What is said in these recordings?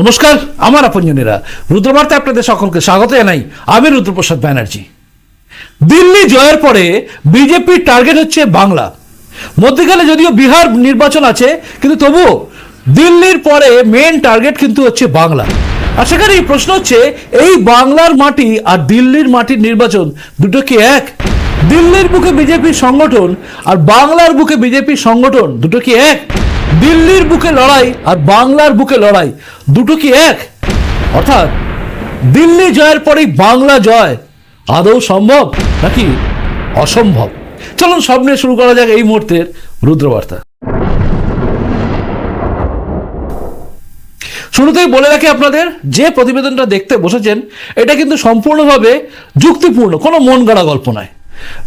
নমস্কার, আমার আপনজনেরা। রুদ্রবার্তা আপনাদের সকলকে স্বাগত জানাই আমি রুদ্রপ্রসাদ ব্যানার্জি। দিল্লি জয়ের পরে বিজেপির টার্গেট হচ্ছে বাংলা। মধ্যখানে যদিও বিহার নির্বাচন আছে, কিন্তু তবুও দিল্লির পরে মেন টার্গেট কিন্তু হচ্ছে বাংলা। আর সেখানে প্রশ্ন হচ্ছে, এই বাংলার মাটি আর দিল্লির মাটির নির্বাচন দুটো কি এক? দিল্লির বুকে বিজেপির সংগঠন আর বাংলার বুকে বিজেপির সংগঠন দুটো কি এক? দিল্লির বুকে লড়াই আর বাংলার বুকে লড়াই, দুটো কি এক? অর্থাৎ দিল্লি জয়ের পরেই বাংলা জয়, আদৌ সম্ভব নাকি অসম্ভব? চলুন সব নিয়ে শুরু করা যাক এই মুহূর্তের রুদ্রবার্তা। শুরুতেই বলে রাখি আপনাদের, যে প্রতিবেদনটা দেখতে বসেছেন, এটা কিন্তু সম্পূর্ণভাবে যুক্তিপূর্ণ, কোনো মন গড়া গল্প নয়।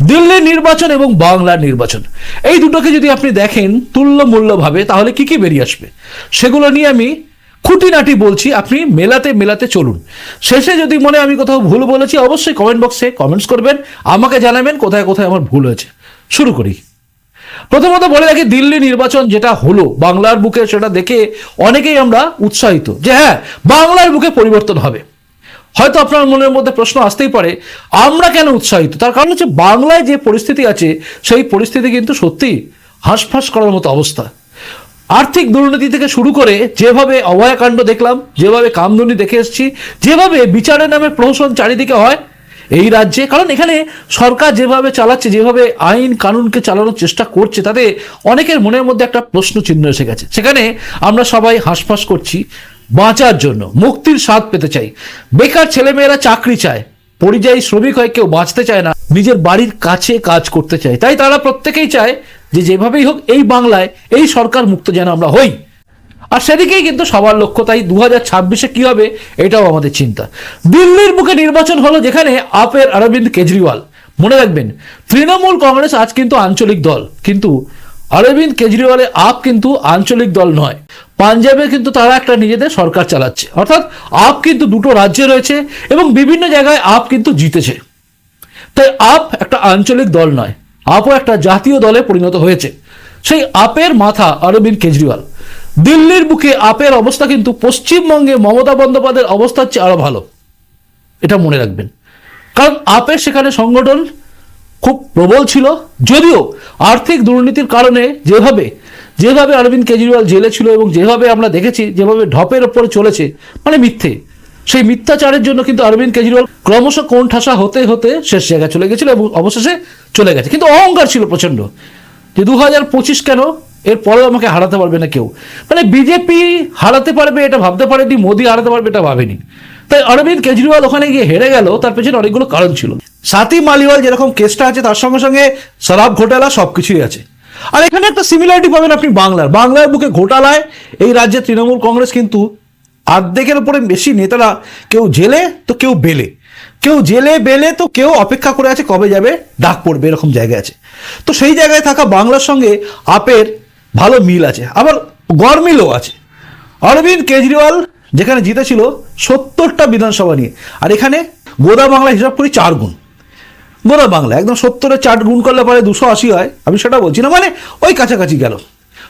দিল্লির নির্বাচন এবং বাংলার নির্বাচন। এই দুটোকে যদি আপনি দেখেন তুল্যমূল্যভাবে, তাহলে কি কি বেরিয়ে আসবে? সেগুলো নিয়ে আমি খুঁটিনাটি বলছি, আপনি মেলাতে মেলাতে চলুন। শেষে যদি মনে আমি কোথাও ভুল বলেছি, অবশ্যই কমেন্ট বক্সে কমেন্টস করবেন, আমাকে জানাবেন কোথায় কোথায় আমার ভুল হয়েছে। শুরু করি। প্রথমত বলে রাখি, দিল্লি নির্বাচন যেটা হলো, বাংলার বুকে সেটা দেখে অনেকেই আমরা উৎসাহিত যে হ্যাঁ বাংলার বুকে পরিবর্তন হবে। হয়তো আপনার মনের মধ্যে প্রশ্ন আসতেই পারে, আমরা কেন উৎসাহিত? তার কারণ হচ্ছে বাংলায় যে পরিস্থিতি আছে, সেই পরিস্থিতি কিন্তু সত্যি হাঁসফাঁস করার মতো অবস্থা। আর্থিক দুর্নীতি থেকে শুরু করে যেভাবে অভয়াকাণ্ড দেখলাম, যেভাবে কামদুনি দেখে এসেছি, যেভাবে বিচারের নামে প্রহসন চারিদিকে হয় এই রাজ্যে, কারণ এখানে সরকার যেভাবে চালাচ্ছে, যেভাবে আইন কানুনকে চালানোর চেষ্টা করছে, তাতে অনেকের মনের মধ্যে একটা প্রশ্ন চিহ্ন এসে গেছে। সেখানে আমরা সবাই হাঁসফাঁস করছি বাঁচার জন্য, মুক্তির স্বাদ পেতে চাই। বেকার ছেলেমেয়েরা চাকরি চায়। পরিযায়ী শ্রমিক হয়, কেউ বাঁচতে চায় না। নিজের বাড়ির কাছে কাজ করতে চায়। তাই তারা প্রত্যেকেই চায় যে যেভাবেই হোক এই বাংলায় এই সরকার মুক্ত যেন আমরা হই। আর সেদিকেই কিন্তু সবার লক্ষ্য, তাই দু হাজার ছাব্বিশে কী হবে এটাও আমাদের চিন্তা। দিল্লির বুকে নির্বাচন হলো যেখানে আপের অরবিন্দ কেজরিওয়াল। মনে রাখবেন, তৃণমূল কংগ্রেস আজ কিন্তু আঞ্চলিক দল। কিন্তু অরবিন্দ কেজরিওয়ালের আপ কিন্তু আঞ্চলিক দল নয়। পাঞ্জাবে কিন্তু তারা একটা নিজেদের সরকার চালাচ্ছে। অর্থাৎ আপ কিন্তু দুটো রাজ্যে রয়েছে এবং বিভিন্ন জায়গায় আপ কিন্তু জিতেছে। তাই আপ একটা আঞ্চলিক দল নয়, আপও একটা জাতীয় দলে পরিণত হয়েছে। সেই আপের মাথা অরবিন্দ কেজরিওয়াল। দিল্লির বুকে আপের অবস্থা কিন্তু পশ্চিমবঙ্গে মমতা বন্দ্যোপাধ্যায়ের অবস্থার চেয়ে আরও ভালো। এটা মনে রাখবেন। কারণ আপের সেখানে সংগঠন খুব প্রবল ছিল। যদিও আর্থিক দুর্নীতির কারণে যেভাবে যেভাবে অরবিন্দ কেজরিওয়াল জেলে ছিল এবং যেভাবে আমরা দেখেছি, যেভাবে ঢপের ওপরে চলেছে মানে মিথ্যে। সেই মিথ্যাচারের জন্য কিন্তু অরবিন্দ কেজরিওয়াল ক্রমশ কোণঠাসা হতে হতে শেষ জায়গায় চলে গেছিল এবং অবশেষে চলে গেছে। কিন্তু অহংকার ছিল প্রচণ্ড যে দু হাজার পঁচিশ কেন? এরপরেও আমাকে হারাতে পারবে না কেউ। মানে বিজেপি হারাতে পারবে এটা ভাবতে পারেনি, মোদি হারাতে পারবে এটা ভাবেনি। তাই অরবিন্দ কেজরিওয়াল ওখানে গিয়ে হেরে গেল, তার পেছনে অনেকগুলো কারণ ছিল। সাথী মালিওয়াল যেরকম কেসটা আছে, তার সঙ্গে সঙ্গে শরাব ঘোটালা সব কিছুই আছে। আর এখানে একটা সিমিলারিটি পাবেন আপনি বাংলার। বাংলার বুকে ঘোটালায় এই রাজ্যে তৃণমূল কংগ্রেস কিন্তু অর্ধেকের উপরে বেশি নেতারা কেউ জেলে তো কেউ বেলে। কেউ জেলে বেলে তো কেউ অপেক্ষা করে আছে কবে যাবে ডাক পড়বে, এরকম জায়গায় আছে। তো সেই জায়গায় থাকা বাংলার সঙ্গে আপের ভালো মিল আছে। আবার গরমিলও আছে। অরবিন্দ কেজরিওয়াল যেখানে জিতেছিল সত্তরটা বিধানসভা নিয়ে। আর এখানে গোদা বাংলা হিসাব করি চার গুণ। গোদা বাংলা একদম সত্তরের চার গুণ করলে পরে দুশো আশি হয়। আমি সেটা বলছি না মানে ওই কাছাকাছি গেল।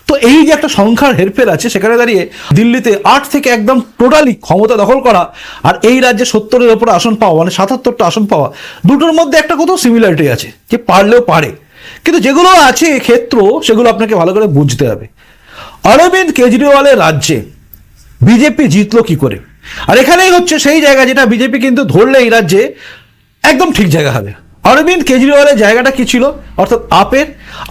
তো এই যে একটা সংখ্যার হেরফের আছে, সেখানে দাঁড়িয়ে দিল্লিতে আট থেকে একদম টোটালি ক্ষমতা দখল করা আর এই রাজ্যে সত্তরের ওপরে আসন পাওয়া মানে সাতাত্তরটা আসন পাওয়া, দুটোর মধ্যে একটা কোথাও সিমিলারিটি আছে, যে পারলেও পারে। কিন্তু যেগুলো আছে ক্ষেত্র, সেগুলো আপনাকে ভালো করে বুঝতে হবে। অরবিন্দ কেজরিওয়ালের রাজ্যে বিজেপি জিতলো কি করে? আর এখানেই হচ্ছে সেই জায়গা যেটা বিজেপি কিন্তু ধরলে এই রাজ্যে একদম ঠিক জায়গা হবে। অরবিন্দ কেজরিওয়ালের জায়গাটা কি ছিল? অর্থাৎ আপের।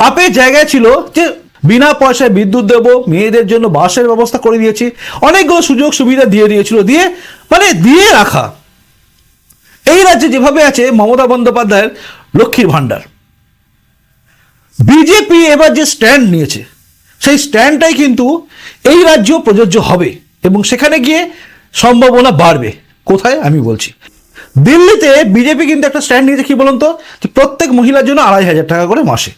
আপের জায়গায় ছিল যে বিনা পয়সায় বিদ্যুৎ দেবো, মেয়েদের জন্য বাসের ব্যবস্থা করে দিয়েছি, অনেকগুলো সুযোগ সুবিধা দিয়ে দিয়েছিল, দিয়ে মানে দিয়ে রাখা। এই রাজ্যে যেভাবে আছে, মমতা বন্দ্যোপাধ্যায়ের লক্ষ্মীর ভাণ্ডার। বিজেপি এবার যে স্ট্যান্ড নিয়েছে, সেই স্ট্যান্ডটাই কিন্তু এই রাজ্য প্রযোজ্য হবে এবং সেখানে গিয়ে সম্ভাবনা বাড়বে। কোথায়? আমি বলছি। দিল্লিতে বিজেপি কিন্তু একটা স্ট্যান্ড নিয়েছে, কি বলুন তো? যে প্রত্যেক মহিলার জন্য আড়াই হাজার টাকা করে মাসে।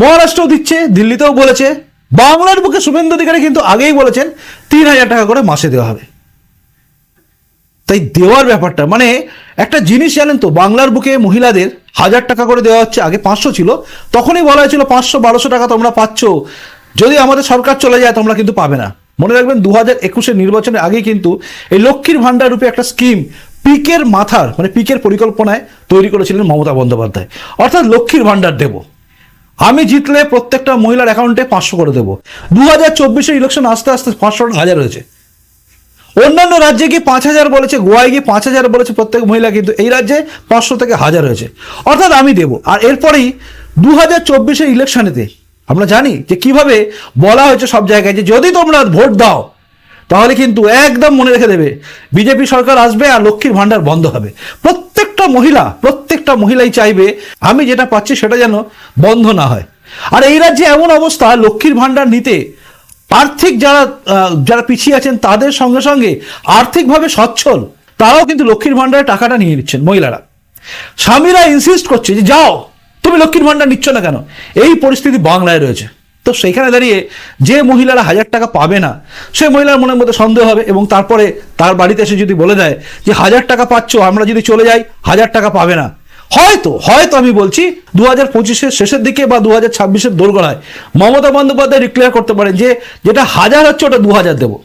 মহারাষ্ট্রও দিচ্ছে, দিল্লিতেও বলেছে। বাংলার বুকে শুভেন্দু অধিকারী কিন্তু আগেই বলেছেন, তিন হাজার টাকা করে মাসে দেওয়া হবে। তাই দেওয়ার ব্যাপারটা মানে একটা জিনিস জানেন তো, বাংলার বুকে মহিলাদের হাজার টাকা করে দেওয়া হচ্ছে, আগে পাঁচশো ছিল, তখনই বলা হয়েছিল পাঁচশো, বারোশো টাকা তোমরা পাচ্ছ। যদি আমাদের সরকার চলে যায়, তোমরা কিন্তু পাবে না। মনে রাখবেন, দু হাজার একুশের নির্বাচনের আগে কিন্তু এই লক্ষ্মীর ভাণ্ডার রূপে একটা স্কিম পিকের মাথার মানে পিকের পরিকল্পনায় তৈরি করেছিলেন মমতা বন্দ্যোপাধ্যায়। অর্থাৎ লক্ষ্মীর ভাণ্ডার দেবো। আমি জিতলে প্রত্যেকটা মহিলার অ্যাকাউন্টে পাঁচশো করে দেবো। দু হাজার চব্বিশে ইলেকশন আস্তে আস্তে পাঁচশো হাজার হয়েছে। অন্যান্য রাজ্যে গিয়ে পাঁচ হাজার বলেছে, গোয়ায় গিয়ে পাঁচ হাজার বলেছে প্রত্যেক মহিলা, কিন্তু এই রাজ্যে পাঁচশো থেকে হাজার হয়েছে। অর্থাৎ আমি দেব। আর এরপরেই দু হাজার চব্বিশের ইলেকশনেতে আমরা জানি যে কীভাবে বলা হয়েছে সব জায়গায় যে যদি তোমরা ভোট দাও তাহলে কিন্তু একদম মনে রেখে দেবে, বিজেপি সরকার আসবে আর লক্ষ্মীর ভাণ্ডার বন্ধ হবে। প্রত্যেকটা মহিলা, প্রত্যেকটা মহিলাই চাইবে, আমি যেটা পাচ্ছি সেটা যেন বন্ধ না হয়। আর এই রাজ্যে এমন অবস্থা, লক্ষ্মীর ভাণ্ডার নিতে আর্থিক যারা যারা পিছিয়ে আছেন তাদের সঙ্গে সঙ্গে আর্থিকভাবে সচ্ছল, তারাও কিন্তু লক্ষ্মীর ভাণ্ডারে টাকাটা নিয়ে নিচ্ছেন মহিলারা। স্বামীরা ইনসিস্ট করছে যে, যাও, তুমি লক্ষ্মীর ভাণ্ডার নিচ্ছ না কেন? এই পরিস্থিতি বাংলায় রয়েছে। তো সেইখানে দাঁড়িয়ে যে মহিলারা হাজার টাকা পাবে না, সে মহিলার মনের মধ্যে সন্দেহ হবে এবং তারপরে তার বাড়িতে এসে যদি বলে দেয় যে হাজার টাকা পাচ্ছ, আমরা যদি চলে যাই, হাজার টাকা পাবে না। হয়তো হয়তো আমি বলছি দু হাজার পঁচিশের শেষের দিকে বা দু হাজার ছাব্বিশের দোরগোড়ায় মমতা বন্দ্যোপাধ্যায় ডিক্লেয়ার করতে পারেন যে যেটা হাজার হচ্ছে ওটা দু হাজার দেবো।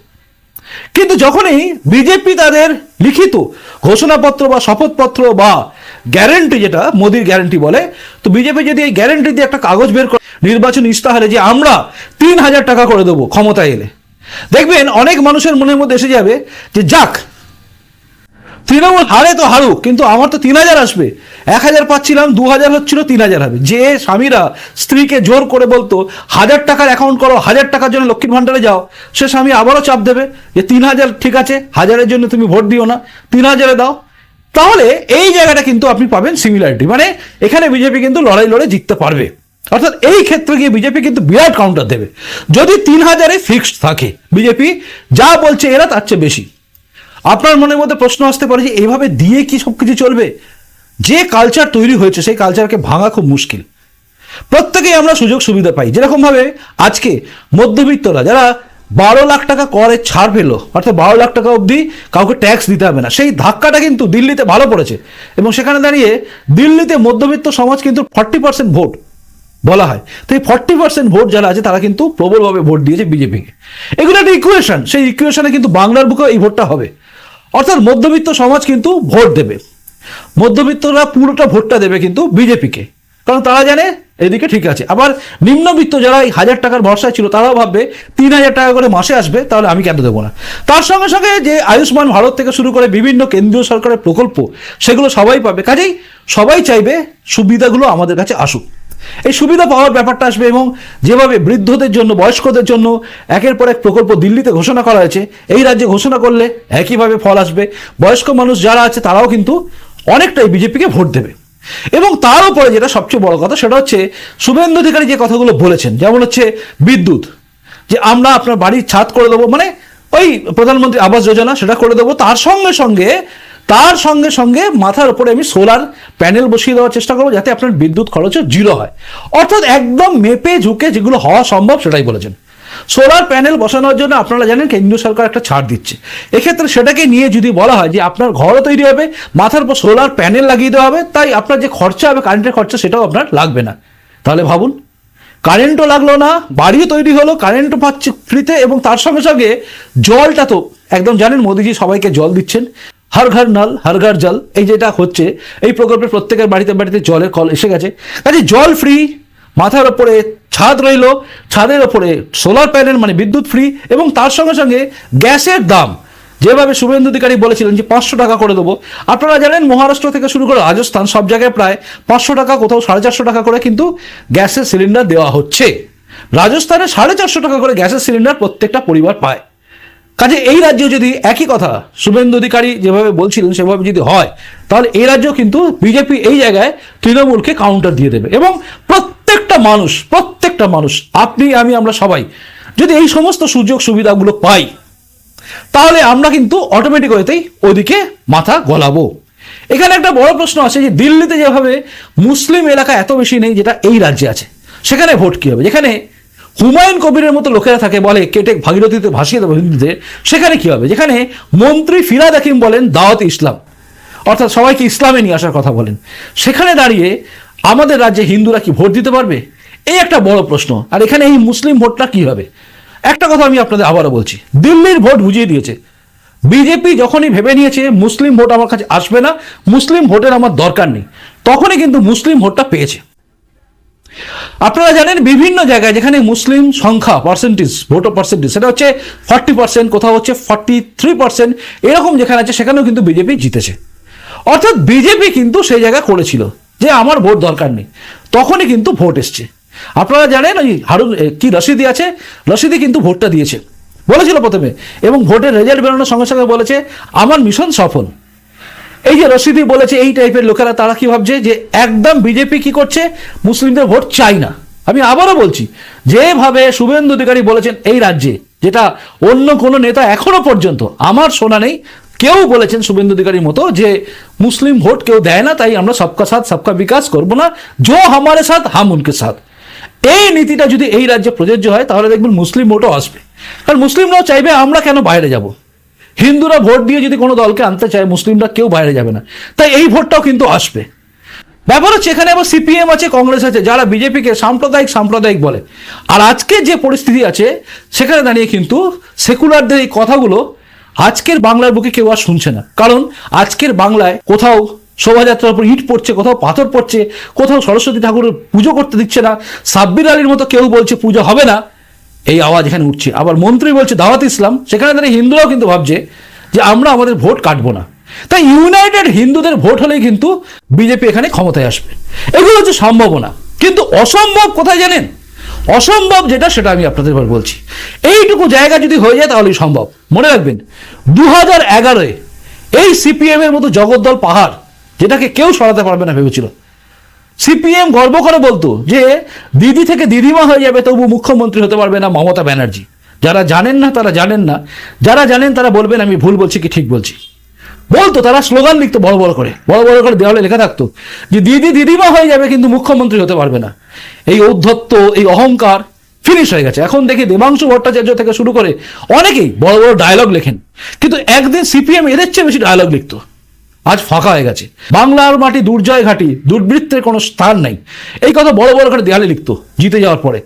কিন্তু যখনই বিজেপি তাদের লিখিত ঘোষণাপত্র বা শপথপত্র বা গ্যারেন্টি যেটা মোদির গ্যারেন্টি বলে, তো বিজেপি যদি এই গ্যারেন্টি দিয়ে একটা কাগজ বের করে, নির্বাচন ইস্তাহারে যে আমরা তিন হাজার টাকা করে দেবো ক্ষমতায় এলে, দেখবেন অনেক মানুষের মনের মধ্যে এসে যাবে যে, যাক তৃণমূল হারে তো হারুক, কিন্তু আমার তো তিন হাজার আসবে। এক হাজার পাচ্ছিলাম, দু হাজার হচ্ছিল তিন হাজার হবে। যে স্বামীরা স্ত্রীকে জোর করে বলতো, হাজার টাকার অ্যাকাউন্ট করো, হাজার টাকার জন্য লক্ষ্মীর ভাণ্ডারে যাও, সে স্বামী আবারও চাপ দেবে যে তিন হাজার ঠিক আছে, হাজারের জন্য তুমি ভোট দিও না, তিন হাজারে দাও। তাহলে এই জায়গাটা কিন্তু আপনি পাবেন সিমিলারিটি মানে এখানে বিজেপি কিন্তু লড়াই লড়ে জিততে পারবে। অর্থাৎ এই ক্ষেত্রে গিয়ে বিজেপি কিন্তু বিরাট কাউন্টার দেবে। যদি তিন হাজারে ফিক্সড থাকে, বিজেপি যা বলছে এরা তার চেয়ে বেশি। আপনার মনের মধ্যে প্রশ্ন আসতে পারে যে এইভাবে দিয়ে কি সব কিছু চলবে? যে কালচার তৈরি হয়েছে, সেই কালচারকে ভাঙা খুব মুশকিল। প্রত্যেকেই আমরা সুযোগ সুবিধা পাই। যেরকমভাবে আজকে মধ্যবিত্তরা, যারা বারো লাখ টাকা করে ছাড় পেল, অর্থাৎ বারো লাখ টাকা অবধি কাউকে ট্যাক্স দিতে হবে না, সেই ধাক্কাটা কিন্তু দিল্লিতে ভালো পড়েছে। এবং সেখানে দাঁড়িয়ে দিল্লিতে মধ্যবিত্ত সমাজ কিন্তু ফর্টি পার্সেন্ট ভোট, বলা হয়। তো এই ফর্টি পার্সেন্ট ভোট যারা আছে, তারা কিন্তু প্রবলভাবে ভোট দিয়েছে বিজেপিকে। এগুলো একটা ইকুয়েশন সেই ইকুয়েশনে কিন্তু বাংলার বুকেও এই ভোটটা হবে। অর্থাৎ মধ্যবিত্ত সমাজ কিন্তু ভোট দেবে। মধ্যবিত্তরা পুরোটা ভোটটা দেবে কিন্তু বিজেপিকে। কারণ তারা জানে এদিকে ঠিক আছে। আবার নিম্নবিত্ত যারা এই হাজার টাকার ভরসায় ছিল, তারাও ভাববে তিন হাজার টাকা করে মাসে আসবে, তাহলে আমি কেন দেবো না? তার সঙ্গে সঙ্গে যে আয়ুষ্মান ভারত থেকে শুরু করে বিভিন্ন কেন্দ্রীয় সরকারের প্রকল্প, সেগুলো সবাই পাবে। কাজেই সবাই চাইবে সুবিধাগুলো আমাদের কাছে আসুক। এই সুবিধা পাওয়ার ব্যাপারটা আসবে এবং যেভাবে বৃদ্ধদের জন্য, বয়স্কদের জন্য একের পর এক প্রকল্প দিল্লিতে ঘোষণা করা হয়েছে, এই রাজ্যে ঘোষণা করলে একইভাবে ফল আসবে। বয়স্ক মানুষ যারা আছে, তারাও কিন্তু অনেকটাই বিজেপিকে ভোট দেবে। এবং তার উপরে যেটা সবচেয়ে বড় কথা, সেটা হচ্ছে শুভেন্দু অধিকারী যে কথাগুলো বলেছেন, যেমন হচ্ছে বিদ্যুৎ, যে আমরা আপনার বাড়ির ছাদ করে দেবো মানে ওই প্রধানমন্ত্রী আবাস যোজনা সেটা করে দেবো, তার সঙ্গে সঙ্গে তার সঙ্গে সঙ্গে মাথার উপরে আমি সোলার প্যানেল বসিয়ে দেওয়ার চেষ্টা করব যাতে আপনার বিদ্যুৎ খরচও জিরো হয়। অর্থাৎ একদম মেপে ঝুঁকে যেগুলো হওয়া সম্ভব সেটাই বলেছেন। সোলার প্যানেল বসানোর জন্য আপনারা জানেন কেন্দ্রীয় সরকার একটা ছাড় দিচ্ছে। এক্ষেত্রে সেটাকে নিয়ে যদি বলা হয় যে আপনার ঘরও তৈরি হবে, মাথার উপর সোলার প্যানেল লাগিয়ে দেওয়া হবে, তাই আপনার যে খরচা হবে, কারেন্টের খরচা সেটাও আপনার লাগবে না। তাহলে ভাবুন, কারেন্টও লাগল না, বাড়িও তৈরি হলো, কারেন্টও পাচ্ছে ফ্রিতে এবং তার সঙ্গে সঙ্গে জলটা তো, একদম জানেন মোদিজি সবাইকে জল দিচ্ছেন। হর ঘর নল, হর ঘর জল, এই যেটা হচ্ছে, এই প্রকল্পে প্রত্যেকের বাড়িতে বাড়িতে জলের কল এসে গেছে। কাজে জল ফ্রি মাথার ওপরে ছাদ রইল, ছাদের ওপরে সোলার প্যানেল মানে বিদ্যুৎ ফ্রি এবং তার সঙ্গে সঙ্গে গ্যাসের দাম। যেভাবে শুভেন্দু অধিকারী বলেছিলেন যে পাঁচশো টাকা করে দেবো। আপনারা জানেন, মহারাষ্ট্র থেকে শুরু করে রাজস্থান সব জায়গায় প্রায় পাঁচশো টাকা, কোথাও সাড়ে চারশো টাকা করে কিন্তু গ্যাসের সিলিন্ডার দেওয়া হচ্ছে। রাজস্থানে সাড়ে চারশো টাকা করে গ্যাসের সিলিন্ডার প্রত্যেকটা পরিবার পায়। কাজে এই রাজ্যে যদি একই কথা শুভেন্দু অধিকারী যেভাবে বলছিলেন, সেভাবে যদি হয়, তাহলে এই রাজ্য কিন্তু বিজেপি এই জায়গায় তৃণমূলকে কাউন্টার দিয়ে দেবে। এবং প্রত্যেকটা মানুষ প্রত্যেকটা মানুষ, আপনি, আমি, আমরা সবাই, যদি এই সমস্ত সুযোগ সুবিধাগুলো পাই, তাহলে আমরা কিন্তু অটোমেটিক ওয়েতেই ওদিকে মাথা গলাবো। এখানে একটা বড় প্রশ্ন আছে যে দিল্লিতে যেভাবে মুসলিম এলাকা এত বেশি নেই যেটা এই রাজ্যে আছে, সেখানে ভোট কি হবে? যেখানে হুমায়ুন কবিরের মতো লোকেরা থাকে, বলে কেটে ভাগীরথীতে ভাসিয়ে দেবে হিন্দুতে, সেখানে কি হবে? যেখানে মন্ত্রী ফিরাদ হাকিম বলেন, দাওয়াত ইসলাম। অর্থাৎ সবাইকে ইসলামে নিয়ে আসার কথা বলেন। সেখানে দাঁড়িয়ে আমাদের রাজ্যে হিন্দুরা কি ভোট দিতে পারবে? এই একটা বড় প্রশ্ন। আর এখানে এই মুসলিম ভোটটা কি হবে? একটা কথা আমি আপনাদের আবারও বলছি। দিল্লির ভোট বুঝিয়ে দিয়েছে। বিজেপি যখনই ভেবে নিয়েছে, মুসলিম ভোট আমার কাছে আসবে না, মুসলিম ভোটের আমার দরকার নেই, তখনই কিন্তু মুসলিম ভোটটা পেয়েছে। আপনারা জানেন বিভিন্ন জায়গায় যেখানে মুসলিম সংখ্যা পার্সেন্টেজ ভোট পার্সেন্টেজ সেটা হচ্ছে ফর্টি পার্সেন্ট কোথাও হচ্ছে ফর্টি থ্রি পার্সেন্ট এরকম যেখানে আছে সেখানেও কিন্তু বিজেপি জিতেছে। অর্থাৎ বিজেপি কিন্তু সেই জায়গায় করেছিল যে আমার ভোট দরকার নেই। তখনই কিন্তু ভোট এসছে। আপনারা জানেন ওই হারুন কি রশিদি আছে? রশিদি কিন্তু ভোটটা দিয়েছে। বলেছিল প্রথমে এবং ভোটের রেজাল্ট বেরোনোর সঙ্গে সঙ্গে বলেছে, আমার মিশন সফল। এই যে রশিদি বলেছে, এই টাইপের লোকেরা তারা কি ভাবছে যে একদম বিজেপি কি করছে? মুসলিমদের ভোট চাই না। আমি আবারও বলছি, যেভাবে শুভেন্দু অধিকারী বলেছেন এই রাজ্যে, যেটা অন্য কোনো নেতা এখনও পর্যন্ত, আমার শোনা নেই, কেউ বলেছেন শুভেন্দু অধিকারীর মতো যে মুসলিম ভোট কেউ দেয় না, তাই আমরা সবকা সাথ, সবকা বিকাশ করব না জো হামারে সাথ, হাম উনকে সাথ। এই নীতিটা যদি এই রাজ্যে প্রযোজ্য হয়, তাহলে দেখবেন মুসলিম ভোটও আসবে। কারণ মুসলিমরাও চাইবে আমরা কেন বাইরে যাব? হিন্দুরা ভোট দিয়ে যদি কোনো দলকে আনতে চায়, মুসলিমরা কেউ বাইরে যাবে না। তাই এই ভোটটাও কিন্তু আসবে। ব্যাপার হচ্ছে এখানে আবার সিপিএম আছে, কংগ্রেস আছে, যারা বিজেপিকে সাম্প্রদায়িক সাম্প্রদায়িক বলে। আর আজকে যে পরিস্থিতি আছে, সেখানে দাঁড়িয়ে কিন্তু সেকুলারদের এই কথাগুলো আজকের বাংলার বুকে কেউ আর শুনছে না। কারণ আজকের বাংলায় কোথাও শোভাযাত্রার উপর ইট পড়ছে, কোথাও পাথর পড়ছে, কোথাও সরস্বতী ঠাকুরের পুজো করতে দিচ্ছে না, সাব্বির আলীর মতো কেউ বলছে পুজো হবে না। এই আওয়াজ এখানে উঠছে। আবার মন্ত্রী বলছে, দাওয়াত ইসলাম। সেখানে দাঁড়িয়ে হিন্দুরাও কিন্তু ভাবছে যে আমরা আমাদের ভোট কাটবো না। তাই ইউনাইটেড হিন্দুদের ভোট হলেই কিন্তু বিজেপি এখানে ক্ষমতায় আসবে। এগুলো হচ্ছে সম্ভাবনা। কিন্তু অসম্ভব কোথায় জানেন? অসম্ভব যেটা, সেটা আমি আপনাদের এবার বলছি। এইটুকু জায়গা যদি হয়ে যায়, তাহলেই সম্ভব। মনে রাখবেন দু হাজার এগারোয় এই সিপিএম এর মতো জগদ্দল পাহাড়, যেটাকে কেউ সরাতে পারবে না, ভেবেছিল সিপিএম গর্ব করে বলতো যে, দিদি থেকে দিদিমা হয়ে যাবে, তবু মুখ্যমন্ত্রী হতে পারবে না মমতা ব্যানার্জি। যারা জানেন না, তারা জানেন না। যারা জানেন, তারা বলবেন, আমি ভুল বলছি কি ঠিক বলছি। বলতো, তারা স্লোগান লিখতো বড় বড় করে। বড় বড় করে দেওয়ালে লেখা থাকতো যে, দিদি দিদিমা হয়ে যাবে, কিন্তু মুখ্যমন্ত্রী হতে পারবে না। এই ঔদ্ধত্য, এই অহংকার ফিনিশ হয়ে গেছে। এখন দেখি দেবাংশু ভট্টাচার্য থেকে শুরু করে অনেকেই বড় বড় ডায়লগ লেখেন। কিন্তু একদিন সিপিএম এদের চেয়ে বেশি ডায়লগ লিখতো। আজ ফাঁকা হয়ে গেছে। বাংলার মাটি দুর্জয় ঘাটি, দুর্বৃত্তের কোনো স্থান নাই। এই কথা বড় বড় করে দেয়ালে লিখতো, জিতে যাওয়ার পরে।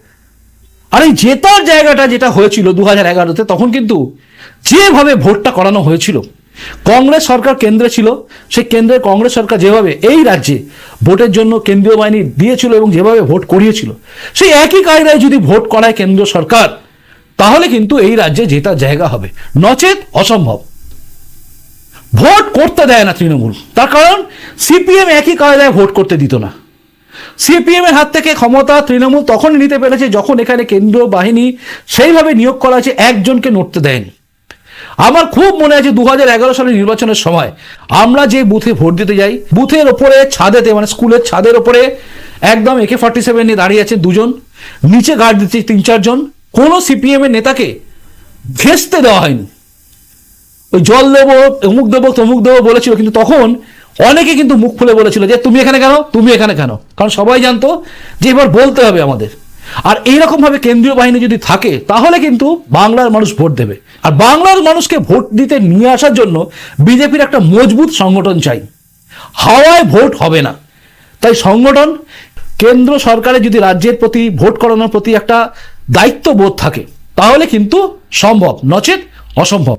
আর এই জেতার জায়গাটা যেটা হয়েছিল দু হাজার এগারোতে, তখন কিন্তু যেভাবে ভোটটা করানো হয়েছিল, কংগ্রেস সরকার কেন্দ্রে ছিল, সেই কেন্দ্রে কংগ্রেস সরকার যেভাবে এই রাজ্যে ভোটের জন্য কেন্দ্রীয় বাহিনী দিয়েছিল এবং যেভাবে ভোট করিয়েছিল, সেই একই কায়দায় যদি ভোট করায় কেন্দ্রীয় সরকার, তাহলে কিন্তু এই রাজ্যে জেতার জায়গা হবে। নচেত অসম্ভব। ভোট করতে দেয় না তৃণমূল। তার কারণ সিপিএম একই কায়দায় ভোট করতে দিত না। সিপিএম এর হাত থেকে ক্ষমতা তৃণমূল তখনই নিতে পেরেছে যখন এখানে কেন্দ্রীয় বাহিনী সেইভাবে নিয়োগ করা হয়েছে একজনকে নড়তে দেয়নি। আমার খুব মনে আছে দু হাজার এগারো সালের নির্বাচনের সময় আমরা যে বুথে ভোট দিতে যাই, বুথের ওপরে ছাদেতে মানে স্কুলের ছাদের ওপরে একদম একে ফর্টি সেভেন নিয়ে দাঁড়িয়ে আছে দুজন, নিচে গার্ড দিচ্ছে তিন চারজন, কোনো সিপিএম এর নেতাকে ঘেসতে দেওয়া হয়নি। ওই জল দেবো অমুক দেবো তমুক দেবো বলেছিল, কিন্তু তখন অনেকে কিন্তু মুখ খুলে বলেছিল যে, তুমি এখানে কেন? তুমি এখানে কেন? কারণ সবাই জানতো যে, এবার বলতে হবে আমাদের। আর এইরকম ভাবে কেন্দ্রীয় বাহিনী যদি থাকে, তাহলে কিন্তু বাংলার মানুষ ভোট দেবে। আর বাংলার মানুষকে ভোট দিতে নিয়ে আসার জন্য বিজেপির একটা মজবুত সংগঠন চাই। হাওয়ায় ভোট হবে না। তাই সংগঠন, কেন্দ্র সরকারের যদি রাজ্যের প্রতি, ভোট করানোর প্রতি একটা দায়িত্ববোধ থাকে, তাহলে কিন্তু সম্ভব, নচেত অসম্ভব।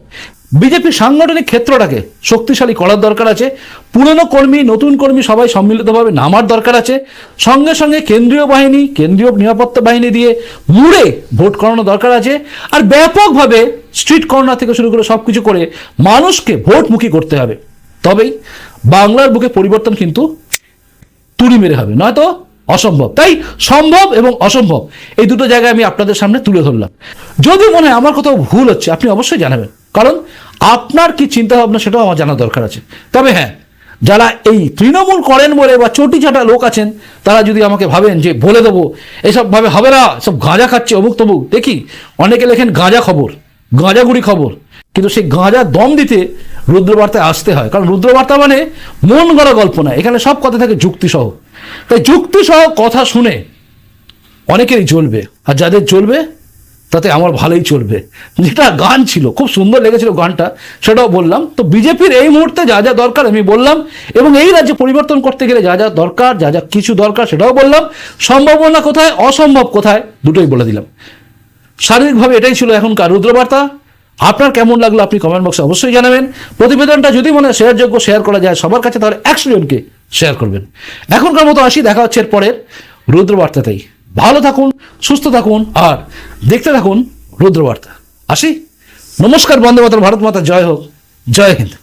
বিজেপির সাংগঠনিক ক্ষেত্রটাকে শক্তিশালী করার দরকার আছে, পুরনো কর্মী, নতুন কর্মী সবাই সম্মিলিতভাবে নামার দরকার আছে, সঙ্গে সঙ্গে কেন্দ্রীয় বাহিনী, কেন্দ্রীয় নিরাপত্তা বাহিনী দিয়ে মুড়ে ভোট করানো দরকার আছে, আর ব্যাপকভাবে স্ট্রিট কর্নার থেকে শুরু করে সব কিছু করে মানুষকে ভোটমুখী করতে হবে। তবেই বাংলার বুকে পরিবর্তন কিন্তু তুড়ি মেরে হবে। নয়তো অসম্ভব। তাই সম্ভব এবং অসম্ভব, এই দুটো জায়গায় আমি আপনাদের সামনে তুলে ধরলাম। যদি মনে হয় আমার কোথাও ভুল হচ্ছে, আপনি অবশ্যই জানাবেন। কারণ আপনার কি চিন্তা ভাবনা সেটাও আমার জানা দরকার আছে। তবে হ্যাঁ যারা এই তৃণমূল করেন বলে বা চটি চাটা লোক আছেন, তারা যদি আমাকে ভাবেন যে বলে দেবো, এসব ভাবে হবে না সব গাঁজা খাচ্ছে অমুক তমুক, দেখি, অনেকে লেখেন গাঁজা খবর, গাঁজাগুড়ি খবর, কিন্তু সেই গাঁজা দম দিতে রুদ্রবার্তায় আসতে হয়, কারণ রুদ্রবার্তা মানে মন গড়া গল্প না এখানে সব কথা থাকে যুক্তিসহ তাই যুক্তিসহ কথা শুনে অনেকেরই চলবে আর যাদের চলবে তাতে আমার ভালোই চলবে। যেটা গান ছিল, খুব সুন্দর লেগেছিল গানটা, সেটাও বললাম। তো বিজেপির এই মুহূর্তে যা যা দরকার আমি বললাম, এবং এই রাজ্যে পরিবর্তন করতে গেলে যা যা দরকার, যা যা কিছু দরকার সেটাও বললাম। সম্ভাবনা কোথায়, অসম্ভব কোথায়, দুটোই বলে দিলাম। শারীরিকভাবে এটাই ছিল এখনকার রুদ্রবার্তা। আপনার কেমন লাগল আপনি কমেন্ট বক্সে অবশ্যই জানাবেন। প্রতিবেদনটা যদি মনে হয় শেয়ারযোগ্য শেয়ার করা যায় সবার কাছে, তাহলে একশো জনকে শেয়ার করবেন। এখনকার মতো আসি, দেখা হচ্ছে এর পরের রুদ্রবার্তাতেই। ভালো থাকুন, সুস্থ থাকুন আর দেখতে থাকুন রুদ্রবার্তা। আসি? নমস্কার বন্দে মাতরম ভারত মাতা জয় হোক, জয় হিন্দ।